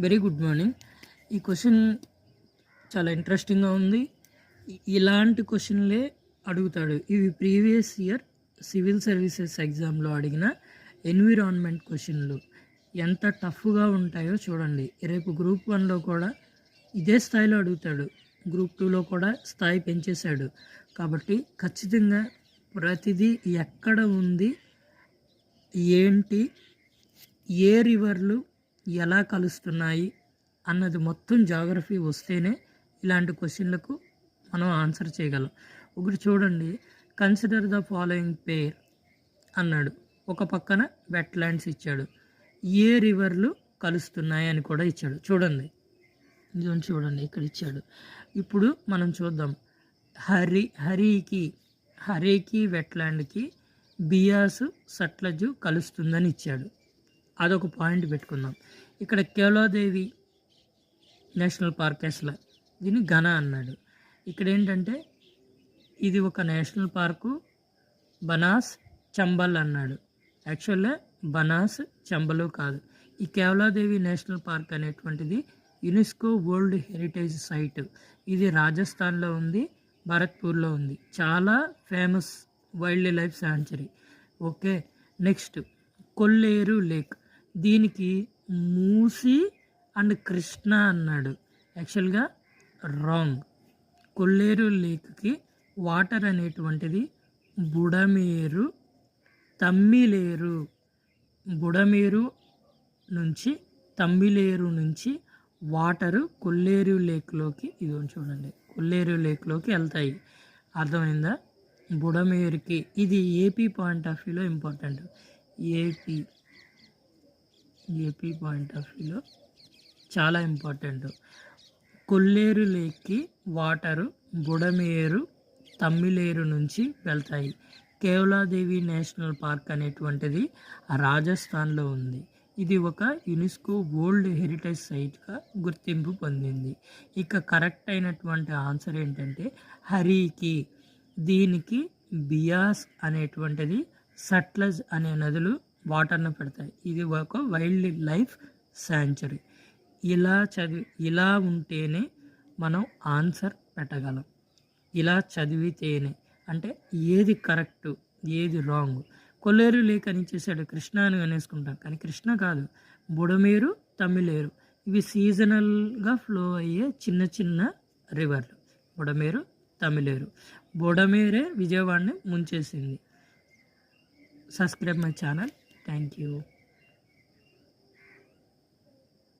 Very good morning. ఈ question చాలా ఇంట్రెస్టింగ్గా ఉంది. ఇలాంటి క్వశ్చన్లే అడుగుతాడు. ఇవి ప్రీవియస్ ఇయర్ సివిల్ సర్వీసెస్ ఎగ్జామ్లో అడిగిన ఎన్విరాన్మెంట్ క్వశ్చన్లు. ఎంత టఫ్గా ఉంటాయో చూడండి. రేపు గ్రూప్ వన్లో కూడా ఇదే స్థాయిలో అడుగుతాడు. గ్రూప్ టూలో కూడా స్థాయి పెంచేశాడు. కాబట్టి ఖచ్చితంగా ప్రతిదీ ఎక్కడ ఉంది ఏంటి ఏ రివర్లు ఎలా కలుస్తున్నాయి అన్నది మొత్తం జాగ్రఫీ వస్తేనే ఇలాంటి క్వశ్చన్లకు మనం ఆన్సర్ చేయగలం. ఒకటి చూడండి కన్సిడర్ ద ఫాలోయింగ్ పేర్ అన్నాడు. ఒక పక్కన వెట్లాండ్స్ ఇచ్చాడు. ఏ రివర్లు కలుస్తున్నాయి అని కూడా ఇచ్చాడు. చూడండి ఇదిగోండి చూడండి ఇక్కడ ఇచ్చాడు. ఇప్పుడు మనం చూద్దాం. హరి హరికి హరికి వెట్లాండ్కి బియాసు సట్లజు కలుస్తుందని ఇచ్చాడు. అదొక పాయింట్ పెట్టుకుందాం. ఇక్కడ కేలోదేవి నేషనల్ పార్క్ అసలు దీన్ని ఘన అన్నాడు. ఇక్కడ ఏంటంటే ఇది ఒక నేషనల్ పార్కు బనాస్ చంబల్ అన్నాడు. యాక్చువల్గా బనాస్ చంబలు కాదు. ఈ కేవలాదేవి నేషనల్ పార్క్ అనేటువంటిది యునెస్కో వరల్డ్ హెరిటేజ్ సైట్. ఇది రాజస్థాన్లో ఉంది భరత్పూర్లో ఉంది. చాలా famous wildlife sanctuary okay next Kolleru lake. దీనికి మూసి అండ్ కృష్ణ అన్నాడు. యాక్చువల్గా రాంగ్. కొల్లేరు లేక్కి వాటర్ అనేటువంటిది బుడమేరు తమ్మిలేరు. బుడమేరు నుంచి తమ్మిలేరు నుంచి వాటరు కొల్లేరు లేక్లోకి ఇది చూడండి కొల్లేరు లేక్లోకి వెళ్తాయి. అర్థమైందా? బుడమేరుకి. ఇది ఏపీ పాయింట్ ఆఫ్ వ్యూలో important. AP. AP point of వ్యూలో చాలా ఇంపార్టెంట్. కొల్లేరు లేక్కి వాటరు బుడమేరు తమ్మిలేరు నుంచి వెళ్తాయి. కేవలాదేవి నేషనల్ పార్క్ అనేటువంటిది రాజస్థాన్లో ఉంది. ఇది ఒక యునెస్కో వరల్డ్ హెరిటేజ్ సైట్గా గుర్తింపు పొందింది. ఇక కరెక్ట్ అయినటువంటి ఆన్సర్ ఏంటంటే హరికి. దీనికి బియాస్ అనేటువంటిది సట్లజ్ అనే నదులు వాటర్ను పెడతాయి. ఇది ఒక వైల్డ్ లైఫ్ శాంచురీ. ఇలా చదివి ఇలా ఉంటేనే మనం ఆన్సర్ పెట్టగలం. ఇలా చదివితేనే. అంటే ఏది కరెక్ట్ ఏది రాంగ్. కొల్లేరు లేక అని చేశాడు కృష్ణ అని అనేసుకుంటాం. కానీ కృష్ణ కాదు. బుడమేరు తమిళేరు. ఇవి సీజనల్గా ఫ్లో అయ్యే చిన్న చిన్న రివర్లు. బుడమేరు తమిళేరు. బుడమేరే విజయవాడని ముంచేసింది. Subscribe my channel. Thank you.